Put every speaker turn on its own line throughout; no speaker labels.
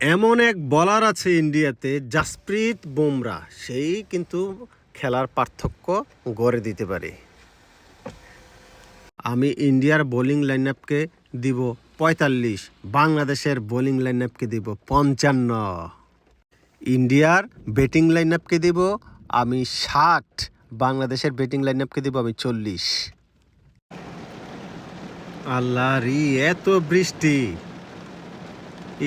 এমন এক বলার আছে ইন্ডিয়াতে, জাসপ্রীত বুমরা। সেই কিন্তু খেলার পার্থক্য গড়ে দিতে পারে। আমি ইন্ডিয়ার বোলিং লাইন আপকে দিব পঁয়তাল্লিশ, বাংলাদেশের বোলিং লাইন আপকে দিব পঞ্চান্ন। ইন্ডিয়ার ব্যাটিং লাইন আপকে দিব আমি ষাট, বাংলাদেশের ব্যাটিং লাইন আপকে দিব আমি চল্লিশ। আল্লাহ রি, এত বৃষ্টি!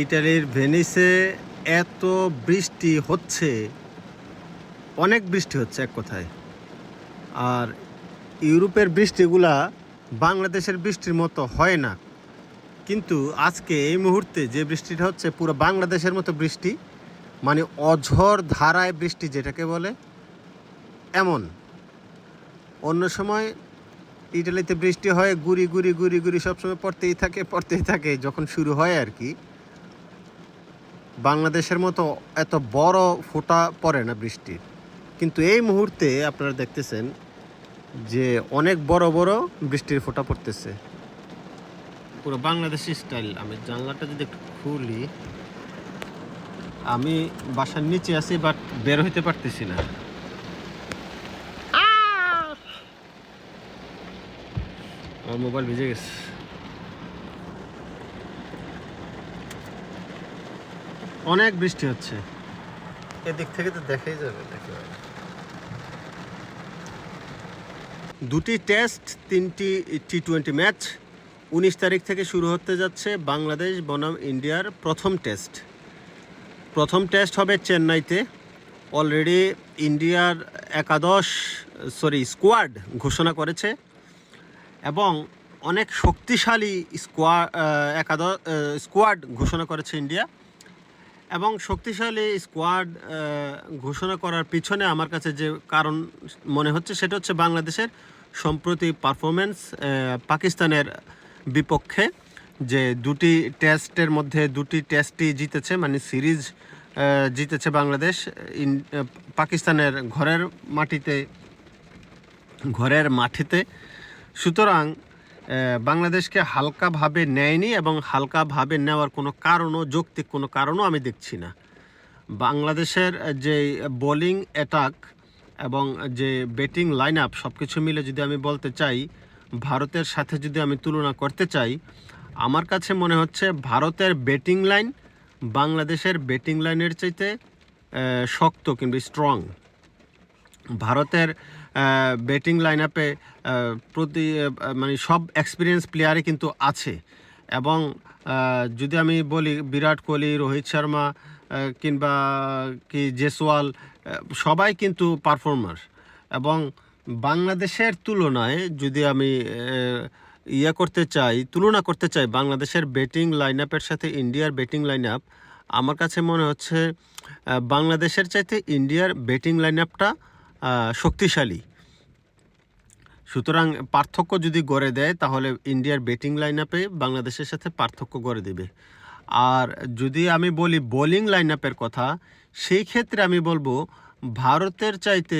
ইটালির ভেনিসে এত বৃষ্টি হচ্ছে, অনেক বৃষ্টি হচ্ছে এক কথায়। আর ইউরোপের বৃষ্টিগুলা বাংলাদেশের বৃষ্টির মতো হয় না। কিন্তু আজকে এই মুহূর্তে যে বৃষ্টিটা হচ্ছে, পুরো বাংলাদেশের মতো বৃষ্টি মানে অঝর ধারায় বৃষ্টি যেটাকে বলে, এমন। অন্য সময় ইটালিতে বৃষ্টি হয়, গুড়ি গুড়ি গুড়ি গুড়ি সবসময় পড়তেই থাকে পড়তেই থাকে, যখন শুরু হয় আর কি। বাংলাদেশের মতো এত বড় ফোঁটা পড়ে না বৃষ্টির কিন্তু এই মুহূর্তে আপনারা দেখতেছেন যে অনেক বড় বড় বৃষ্টির ফোঁটা পড়তেছে। পুরো বাংলাদেশি স্টাইল। আমি জানলাটা যদি একটু খুলি আমি বাসার নিচে আছি বাট বের হইতে পারতেছি না। আমার মোবাইল ভিজে গেছে। অনেক বৃষ্টি হচ্ছে। এদিক থেকে তো দেখাই যাবে দুটি টেস্ট তিনটি টি টোয়েন্টি ম্যাচ উনিশ তারিখ থেকে শুরু হতে যাচ্ছে বাংলাদেশ বনাম ইন্ডিয়ার প্রথম টেস্ট। প্রথম টেস্ট হবে চেন্নাইতে। অলরেডি ইন্ডিয়ার একাদশ সরি স্কোয়াড ঘোষণা করেছে। এবং অনেক শক্তিশালী স্কোয়াড একাদশ স্কোয়াড ঘোষণা করেছে ইন্ডিয়া। এবং শক্তিশালী স্কোয়াড ঘোষণা করার পিছনে আমার কাছে যে কারণ মনে হচ্ছে, সেটা হচ্ছে বাংলাদেশের সম্প্রতি পারফরমেন্স পাকিস্তানের বিপক্ষে যে দুটি টেস্টের মধ্যে দুটি টেস্টই জিতেছে মানে সিরিজ জিতেছে বাংলাদেশ। ইন পাকিস্তানের ঘরের মাটিতে ঘরের মাটিতে। সুতরাং বাংলাদেশকে হালকাভাবে নেয়নি এবং হালকাভাবে নেওয়ার কোনো কারণও, যৌক্তিক কোনো কারণও আমি দেখছি না। বাংলাদেশের যে বোলিং, অ্যাটাক এবং যে ব্যাটিং লাইন আপ সব কিছু মিলে যদি আমি বলতে চাই, ভারতের সাথে যদি আমি তুলনা করতে চাই, আমার কাছে মনে হচ্ছে ভারতের ব্যাটিং লাইন বাংলাদেশের ব্যাটিং লাইনের চাইতে শক্ত কিংবা স্ট্রং ভারতের ব্যাটিং লাইন আপে প্রতি মানে সব এক্সপিরিয়েন্স প্লেয়ারই কিন্তু আছে। এবং যদি আমি বলি বিরাট কোহলি, রোহিত শর্মা কিংবা, কি জেসওয়াল সবাই কিন্তু পারফর্মার এবং বাংলাদেশের তুলনায় যদি আমি ইয়ে করতে চাই, তুলনা করতে চাই বাংলাদেশের ব্যাটিং লাইন আপের সাথে ইন্ডিয়ার ব্যাটিং লাইন আপ আমার কাছে মনে হচ্ছে বাংলাদেশের চাইতে ইন্ডিয়ার ব্যাটিং লাইন আপটা শক্তিশালী। সুতরাং পার্থক্য যদি গড়ে দেয়, তাহলে ইন্ডিয়ার ব্যাটিং লাইন আপে বাংলাদেশের সাথে পার্থক্য গড়ে দেবে। আর যদি আমি বলি বোলিং লাইন আপের কথা, সেই ক্ষেত্রে আমি বলব ভারতের চাইতে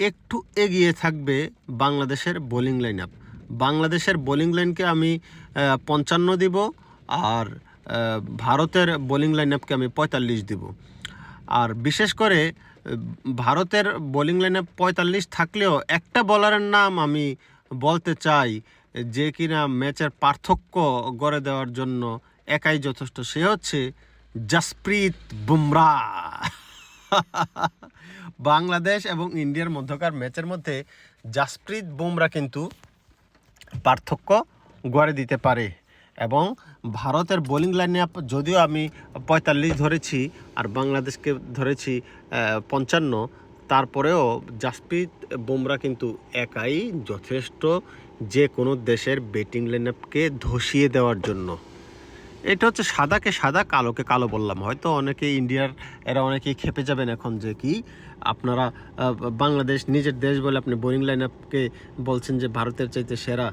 একটু এগিয়ে থাকবে বাংলাদেশের বোলিং লাইন আপ বাংলাদেশের বোলিং লাইনকে আমি পঞ্চান্ন দিব আর ভারতের বোলিং লাইন আপকে আমি পঁয়তাল্লিশ দিব। আর বিশেষ করে ভারতের বোলিং লাইনে পঁয়তাল্লিশ থাকলেও একটা বলারের নাম আমি বলতে চাই, যে কিনা ম্যাচের পার্থক্য গড়ে দেওয়ার জন্য একাই যথেষ্ট, সে হচ্ছে জাসপ্রীত বুমরা। বাংলাদেশ এবং ইন্ডিয়ার মধ্যকার ম্যাচের মধ্যে জাসপ্রীত বুমরা কিন্তু পার্থক্য গড়ে দিতে পারে। এবং ভারতের বোলিং লাইনে যদিও আমি পঁয়তাল্লিশ ধরেছি আর বাংলাদেশকে ধরেছি পঞ্চান্ন, তারপরেও জাসপ্রীত বুমরা কিন্তু একাই যথেষ্ট যে কোনো দেশের ব্যাটিং লাইন আপকে ধসিয়ে দেওয়ার জন্য। এটা হচ্ছে সাদাকে সাদা, কালোকে কালো বললাম। হয়তো অনেকে ইন্ডিয়ার এরা অনেকেই খেপে যাবেন এখন যে কি, আপনারা বাংলাদেশ নিজের দেশ বলে আপনি বোলিং লাইন আপকে বলছেন যে ভারতের চাইতে সেরা,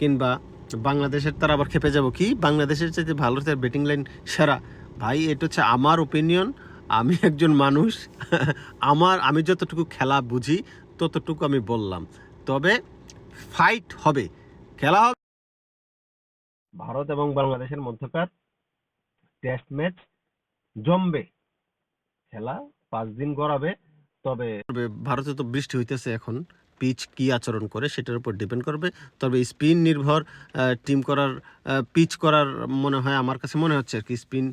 কিংবা বাংলাদেশের তারা আবার খেপে যাব কি? বাংলাদেশের চাইতে ভারতের ব্যাটিং লাইন সেরা। ভাই, এটা হচ্ছে আমার ওপিনিয়ন আমি একজন মানুষ, আমার, আমি যতটুকু খেলা বুঝি, ততটুকু আমি বললাম। তবে ফাইট হবে, খেলা হবে। ভারত এবং বাংলাদেশের মধ্যকার টেস্ট ম্যাচ জমবে। খেলা পাঁচ দিন গড়াবে, তবে ভারতে তো বৃষ্টি হইতেছে এখন। পিচ কি আচরণ করে সেটার উপর ডিপেন্ড করবে। তবে স্পিন নির্ভর টিম করার পিচ করার মনে হয়, আমার কাছে মনে হচ্ছে আর কি, স্পিন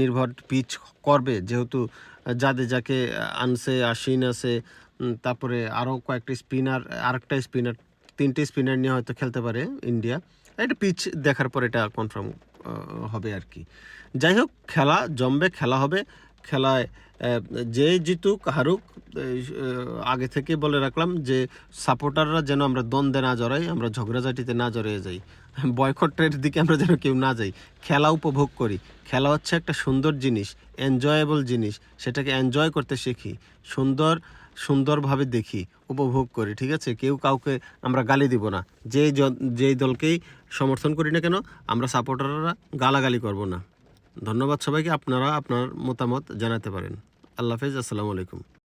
নির্ভর পিচ করবে। যেহেতু জাদেজাকে আনছে আশ্বিন আছে তারপরে আরও কয়েকটা স্পিনার, আরেকটা স্পিনার, তিনটে স্পিনার নিয়ে হয়তো খেলতে পারে ইন্ডিয়া। এটা পিচ দেখার পর এটা কনফার্ম হবে আর কি। যাই হোক, খেলা জমবে, খেলা হবে। খেলায় যে জিতুক, হারুক আগে থেকে বলে রাখলাম যে সাপোর্টাররা যেন আমরা দ্বন্দ্বে না জড়াই, আমরা ঝগড়াঝাটিতে না জড়িয়ে যাই। বয়কটের দিকে আমরা যেন কেউ না যাই। খেলা উপভোগ করি। খেলা হচ্ছে একটা সুন্দর জিনিস এনজয়েবল জিনিস, সেটাকে এনজয় করতে শিখি। সুন্দর, সুন্দরভাবে দেখি, উপভোগ করি, ঠিক আছে? কেউ কাউকে আমরা গালি দিব না। জ- যেই দলকেই সমর্থন করি না কেন, আমরা সাপোর্টাররা গালাগালি করব না। ধন্যবাদ সবাইকে আপনারা আপনার মতামত জানাতে পারেন। আল্লাহ হাফেজ আসসালামু আলাইকুম।